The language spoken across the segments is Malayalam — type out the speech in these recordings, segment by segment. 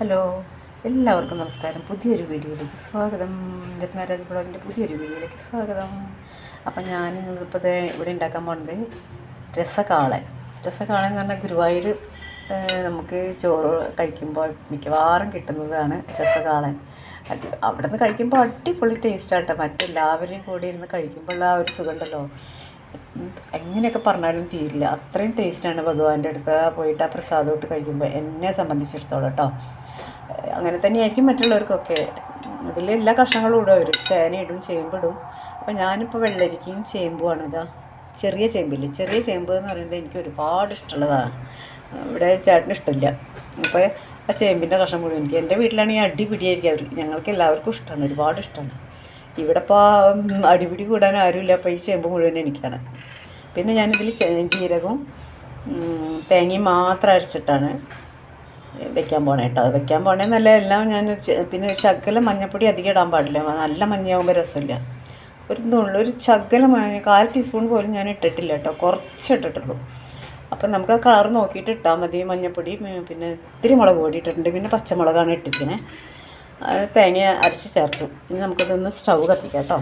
ഹലോ എല്ലാവർക്കും നമസ്കാരം. പുതിയൊരു വീഡിയോയിലേക്ക് സ്വാഗതം. രത്നരാജ് ബ്ലോഗിന്റെ പുതിയൊരു വീഡിയോയിലേക്ക് സ്വാഗതം. അപ്പം ഞാൻ ഇന്നിപ്പോൾ ഇവിടെ ഉണ്ടാക്കാൻ പോകുന്നത് രസകാളൻ. രസകാളൻ എന്ന് പറഞ്ഞാൽ ഗുരുവായൂർ നമുക്ക് ചോറ് കഴിക്കുമ്പോൾ മിക്കവാറും കിട്ടുന്നതാണ് രസകാളൻ. അടി അവിടെ നിന്ന് കഴിക്കുമ്പോൾ അടിപൊളി ടേസ്റ്റാട്ടോ മറ്റെല്ലാവരെയും കൂടി ഇരുന്ന് കഴിക്കുമ്പോൾ ആ ഒരു സുഖമുണ്ടല്ലോ. എങ്ങനെയൊക്കെ പറഞ്ഞാലും തീരില്ല. അത്രയും ടേസ്റ്റാണ് ഭഗവാന്റെ അടുത്ത് പോയിട്ട് ആ പ്രസാദമായിട്ട് കഴിക്കുമ്പോൾ എന്നെ സംബന്ധിച്ചിടത്തോളം കേട്ടോ അങ്ങനെ തന്നെയായിരിക്കും മറ്റുള്ളവർക്കൊക്കെ. അതിൽ എല്ലാ കഷ്ണങ്ങളും ഇടും അവർ ചേന ഇടും ചേമ്പ് ഇടും. അപ്പോൾ ഞാനിപ്പോൾ വെള്ളരിക്കയും ചേമ്പുമാണ് ഇതാ. ചെറിയ ചേമ്പില്ലേ? ചെറിയ ചേമ്പ് എന്ന് പറയുന്നത് എനിക്ക് ഒരുപാട് ഇഷ്ടമുള്ളതാണ് ഇവിടെ ചേട്ടന് ഇഷ്ടമില്ല. അപ്പോൾ ആ ചേമ്പിന്റെ കഷ്ണം മുഴുവൻ എനിക്ക്. എന്റെ വീട്ടിലാണെങ്കിൽ അടിപിടിയായിരിക്കും അവർ ഞങ്ങൾക്ക് എല്ലാവർക്കും ഇഷ്ടമാണ് ഒരുപാട് ഇഷ്ടമാണ് ഇവിടെ ഇപ്പോൾ അടിപിടി കൂടാൻ ആരുമില്ല. അപ്പോൾ ഈ ചേമ്പ് മുഴുവൻ എനിക്കാണ്. പിന്നെ ഞാനിതിൽ ജീരകവും തേങ്ങയും മാത്രം അരച്ചിട്ടാണ് വെക്കാൻ പോണേ കേട്ടോ അത് വെക്കാൻ പോണേ നല്ല എല്ലാം ഞാൻ പിന്നെ ശകലം മഞ്ഞപ്പൊടി അധികം ഇടാൻ പാടില്ല. നല്ല മഞ്ഞയാകുമ്പോൾ രസമില്ല. ഒരു നുള്ളു ഒരു ശകലം കാൽ ടീസ്പൂൺ പോലും ഞാൻ ഇട്ടിട്ടില്ല കേട്ടോ കുറച്ച് ഇട്ടിട്ടുള്ളൂ. അപ്പം നമുക്ക് ആ കളർ നോക്കിയിട്ട് ഇട്ടാൽ മതി. മഞ്ഞപ്പൊടി പിന്നെ ഇത്തിരി മുളക് പൊടി ഇട്ടിട്ടുണ്ട്. പിന്നെ പച്ചമുളകാണ് ഇട്ടിരിക്കുന്നത് തേങ്ങ അരച്ച് ചേർത്തു. ഇനി നമുക്കിതൊന്ന് സ്റ്റൗ കത്തിക്കാം കേട്ടോ.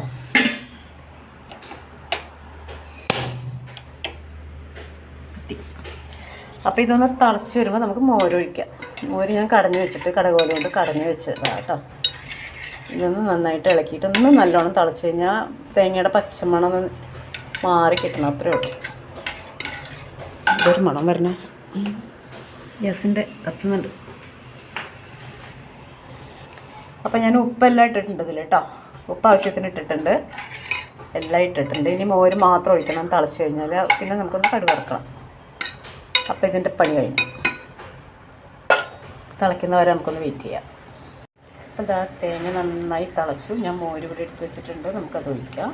അപ്പോൾ ഇതൊന്ന് തിളച്ച് വരുമ്പോൾ നമുക്ക് മോരൊഴിക്കാം മോര് ഞാൻ കടഞ്ഞു വെച്ചിട്ട് കടകോല കൊണ്ട് കടഞ്ഞ് വെച്ചതാണ് കേട്ടോ. ഇതൊന്ന് നന്നായിട്ട് ഇളക്കിയിട്ട് ഒന്ന് നല്ലോണം തിളച്ച് കഴിഞ്ഞാൽ തേങ്ങയുടെ പച്ചമണം ഒന്ന് മാറി കിട്ടണം. അത്രേ ഉള്ളൂ. ഇതൊരു മണം വരണേ. ഗ്യാസിന്റെ കത്തുന്നുണ്ട്. അപ്പോൾ ഞാൻ ഉപ്പെല്ലാം ഇട്ടിട്ടുണ്ട് ഇതിൽ കേട്ടോ ഉപ്പ് ആവശ്യത്തിന് ഇട്ടിട്ടുണ്ട്. എല്ലാം ഇട്ടിട്ടുണ്ട്. ഇനി മോര് മാത്രം ഒഴിക്കണം. തിളച്ച് കഴിഞ്ഞാൽ പിന്നെ നമുക്കൊന്ന് കടുക് വറക്കണം അപ്പോൾ ഇതിന്റെ പണി കഴിഞ്ഞു. തിളയ്ക്കുന്നവരെ നമുക്കൊന്ന് വെയിറ്റ് ചെയ്യാം. അപ്പോൾ ഇതാ തേങ്ങ നന്നായി തിളച്ചു. ഞാൻ മോര് ഇവിടെ എടുത്ത് വെച്ചിട്ടുണ്ട്. നമുക്കത് ഒഴിക്കാം.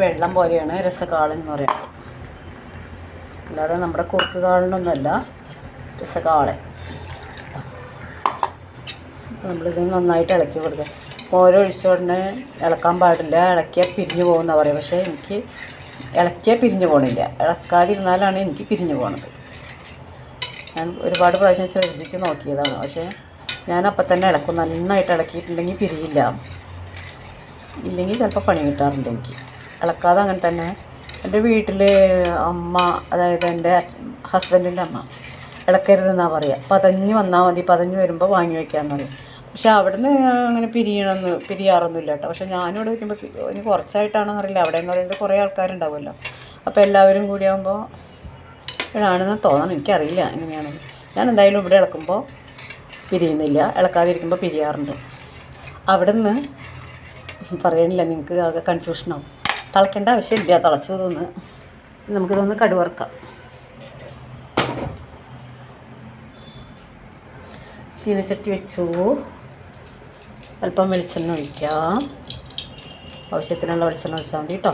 വെള്ളം പോലെയാണ്. രസകാളൻ എന്ന് പറയുന്നത്. അല്ലാതെ നമ്മുടെ കുറുക്ക് കാളനൊന്നുമല്ല. രസകാളൻ. നമ്മളിത് നന്നായിട്ട് ഇളക്കി കൊടുക്കുക ഓരോ ഒഴിച്ച ഉടനെ ഇളക്കാൻ പാടില്ല. ഇളക്കിയാൽ പിരിഞ്ഞു പോകുന്ന പറയും. പക്ഷേ എനിക്ക് ഇളക്കിയാൽ പിരിഞ്ഞു പോകണില്ല ഇളക്കാതിരുന്നാലാണ് എനിക്ക് പിരിഞ്ഞു പോകുന്നത് ഞാൻ ഒരുപാട് പ്രാവശ്യം ശ്രദ്ധിച്ച് നോക്കിയതാണ്. പക്ഷേ ഞാൻ അപ്പം തന്നെ ഇളക്കും. നന്നായിട്ട് ഇളക്കിയിട്ടുണ്ടെങ്കിൽ പിരിയില്ല. ഇല്ലെങ്കിൽ ചിലപ്പോൾ പണി കിട്ടാറുണ്ട് എനിക്ക്. ഇളക്കാതെ അങ്ങനെ തന്നെ. എന്റെ വീട്ടിൽ അമ്മ അതായത് എന്റെ ഹസ്ബൻഡിന്റെ അമ്മ ഇളക്കരുതെന്നാണ് പറയുക പതഞ്ഞ് വന്നാൽ മതി പതഞ്ഞ് വരുമ്പോൾ വാങ്ങി വയ്ക്കാമെന്ന് പറയും പക്ഷേ അവിടുന്ന് അങ്ങനെ പിരിയണമെന്ന് പിരിയാറൊന്നുമില്ല കേട്ടോ. പക്ഷേ ഞാനിവിടെ വയ്ക്കുമ്പോൾ ഇനി കുറച്ചായിട്ടാണെന്ന് അറിയില്ല. അവിടെ എന്ന് പറയുന്നത് കുറേ ആൾക്കാരുണ്ടാവുമല്ലോ. അപ്പോൾ എല്ലാവരും കൂടിയാകുമ്പോൾ ഇടാണെന്ന് തോന്നണം എനിക്കറിയില്ല എങ്ങനെയാണെന്ന് ഞാൻ എന്തായാലും ഇവിടെ ഇളക്കുമ്പോൾ പിരിയുന്നില്ല. ഇളക്കാതിരിക്കുമ്പോൾ പിരിയാറുണ്ട്. അവിടെ നിന്ന് പറയണില്ല നിങ്ങൾക്ക് ആകെ കൺഫ്യൂഷനാവും തിളയ്ക്കേണ്ട ആവശ്യമില്ല. തിളച്ചു തോന്നുന്നു നമുക്കിതൊന്ന് കടുവറക്കാം. ചീനച്ചട്ടി വെച്ചു. അല്പം വെളിച്ചെണ്ണ ഒഴിക്കാം. ആവശ്യത്തിനുള്ള വെളിച്ചെണ്ണ ഒഴിച്ചാൽ മതി കേട്ടോ